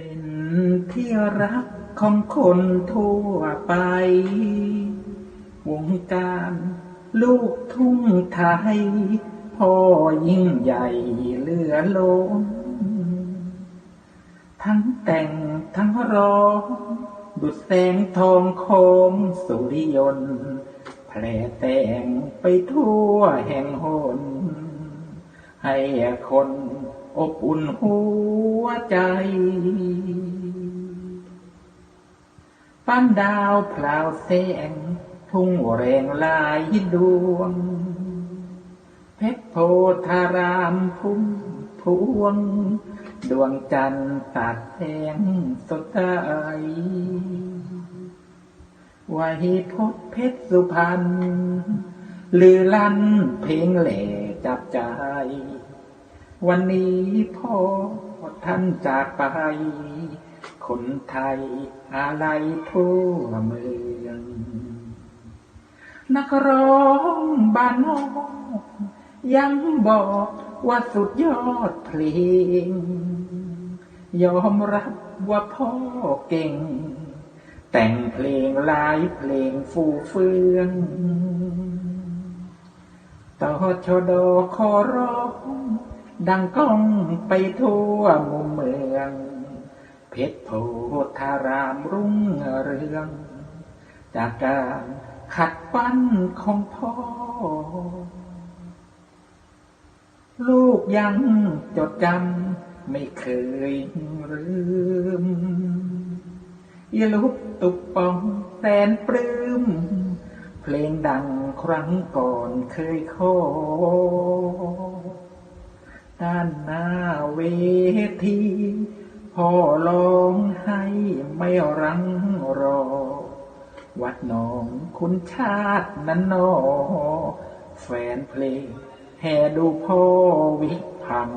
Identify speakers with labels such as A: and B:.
A: เป็นที่รักของคนทั่วไป วงการลูกทุ่งไทย พ่อยิ่งใหญ่เหลือล้นทั้งแต่งทั้งร้องดุดแสงทองโคมสุริยนต์แผ่แต่งไปทั่วแห่งหน ให้คนอบอุ่นหัวใจปั้นดาวพลาวแสง ทุ่งแรงลายดวง เพชรโพธารามพุ่มพวง ดวงจันทร์ตัดแสงสดใสไว้พบเพชรสุพรรณลือลั่นเพลงแหล่จับใจ วันนี้พ่อท่านจากไป คนไทยอะไรทั่วเมือง นักร้องบ้านนอกยังบอกว่าสุดยอดเพลง ยอมรับว่าพ่อเก่ง แต่งเพลงลายเพลงฟูเฟืองต่อชดอขอร้อง ดังก้องไปทั่วมุมเมือง เพชรโพธารามรุ่งเรือง จากการขัดปั้นของพ่อ ลูกยังจดจำไม่เคยลืมยลุกตุกปองแสนปลื้ม เพลงดังครั้งก่อนเคยขอ ด้านหน้าเวทีพ่อร้องให้ไม่รังรอ วัดหนองคุณชาตินั้นนอ แฟนเพลงแห่ดูพ่อวิพัง